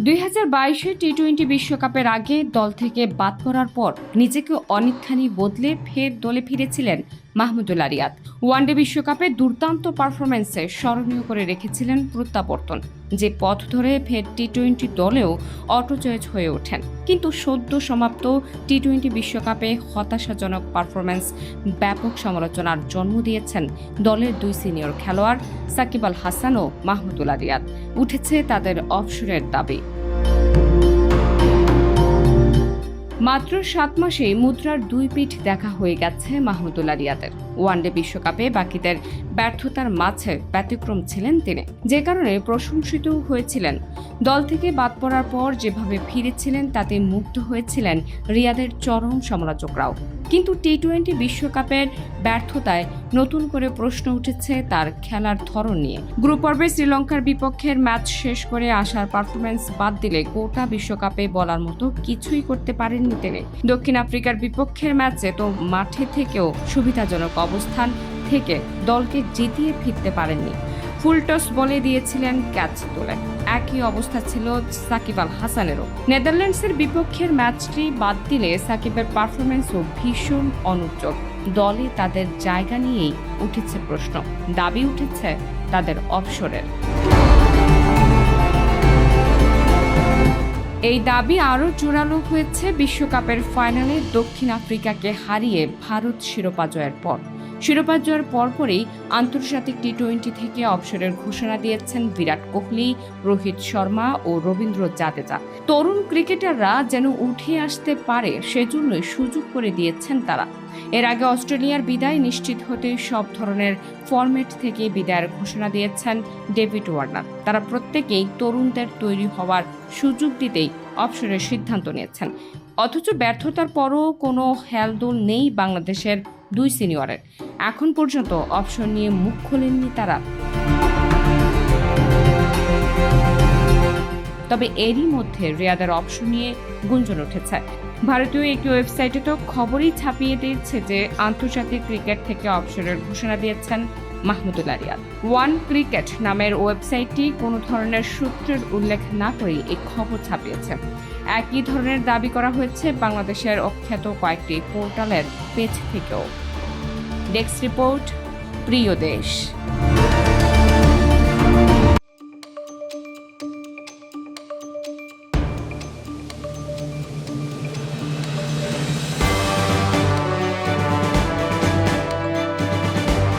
দুই হাজার বাইশে টি টোয়েন্টি বিশ্বকাপের আগে দল থেকে বাদ পড়ার পর নিজেকে অনেকখানি বদলে ফের দলে ফিরেছিলেন মাহমুদুল আরিয়াদ ওয়ানডে বিশ্বকাপে দুর্দান্ত পারফরমেন্সে স্মরণীয় করে রেখেছিলেন প্রত্যাবর্তন, যে পথ ধরে ফের টি টোয়েন্টি দলেও অটোচয়েজ হয়ে ওঠেন। কিন্তু সদ্য সমাপ্ত টি টোয়েন্টি বিশ্বকাপে হতাশাজনক পারফরমেন্স ব্যাপক সমালোচনার জন্ম দিয়েছেন দলের দুই সিনিয়র খেলোয়াড় সাকিব আল হাসান ও মাহমুদুল আরিয়াদ উঠেছে তাদের অবসরের দাবি। মাত্র সাত মাসেই মুদ্রার দুই পিঠ দেখা হয়ে গেছে মাহমুদুল্লাহ রিয়াদের। ওয়ানডে বিশ্বকাপে বাকিদের ব্যর্থতার মাঝে ব্যতিক্রম ছিলেন তিনি। যে কারণে প্রশংসিত হয়েছিলেন। দল থেকে বাদ পড়ার পর যেভাবে ফিরেছিলেন, তাতে মুগ্ধ হয়েছিলেন রিয়াদের চরম সমালোচকরাও কিন্তু টি টোয়েন্টি বিশ্বকাপের ব্যর্থতায় নতুন করে প্রশ্ন উঠেছে তার খেলার ধরন নিয়ে। গ্রুপ পর্বে শ্রীলঙ্কার বিপক্ষের ম্যাচ শেষ করে আসার পারফরমেন্স বাদ দিলে গোটা বিশ্বকাপে বলার মতো কিছুই করতে পারেননি তিনি। দক্ষিণ আফ্রিকার বিপক্ষের ম্যাচে তো মাঠে থেকেও সুবিধাজনক অবস্থান থেকে দলকে জিতিয়ে ফিরতে পারেননি। ফুলটস বলে দিয়েছিলেন ক্যাচ তোলে। একই অবস্থা ছিল সাকিব আল হাসানেরও। নেদারল্যান্ডসের বিপক্ষের ম্যাচটি বাদ দিলে সাকিবের পারফরমেন্সও ভীষণ অনুজ্জ্বল। দলে তাদের জায়গা নিয়েই উঠেছে প্রশ্ন। দাবি উঠেছে তাদের অবসরের। এই দাবি আরও জোরালো হয়েছে বিশ্বকাপের ফাইনালে দক্ষিণ আফ্রিকাকে হারিয়ে ভারত শিরোপা জয়ের পর। শিরোপা জয়ের পরপরই আন্তর্জাতিক টি টোয়েন্টি থেকে অবসরের ঘোষণা দিয়েছেন বিরাট কোহলি, রোহিত শর্মা ও রবীন্দ্র জাদেজা। তরুণ ক্রিকেটাররা যেন উঠে আসতে পারে সেজন্যই সুযোগ করে দিয়েছেন তারা। এর আগে অস্ট্রেলিয়ার বিদায় নিশ্চিত হতে সব ধরনের ফরম্যাট থেকে বিদায়ের ঘোষণা দিয়েছেন ডেভিড ওয়ার্নার। তারা প্রত্যেকেই তরুণদের তৈরি হওয়ার সুযোগ দিতেই অবসরের সিদ্ধান্ত নিয়েছেন। অথচ ব্যর্থতার পরও কোনো হেলদোল নেই বাংলাদেশের দুই সিনিয়রের। এখন পর্যন্ত অপশন নিয়ে মুখ খোলেননি তারা। তবে এরই মধ্যে রিয়াদের অপশন নিয়ে গুঞ্জন উঠেছে। ভারতীয় একটি ওয়েবসাইটে তো খবরই ছাপিয়ে দিয়েছে যে, আন্তর্জাতিক ক্রিকেট থেকে অবসরের ঘোষণা দিয়েছেন মাহমুদুল্লাহ রিয়াদ ওয়ান ক্রিকেট নামের ওয়েবসাইটটি কোনো ধরনের সূত্রের উল্লেখ না করে এই খবর ছাপিয়েছে। একই ধরনের দাবি করা হয়েছে বাংলাদেশের অখ্যাত কয়েকটি পোর্টালের পেজ থেকেও। ডেস্ক রিপোর্ট, প্রিয় দেশ।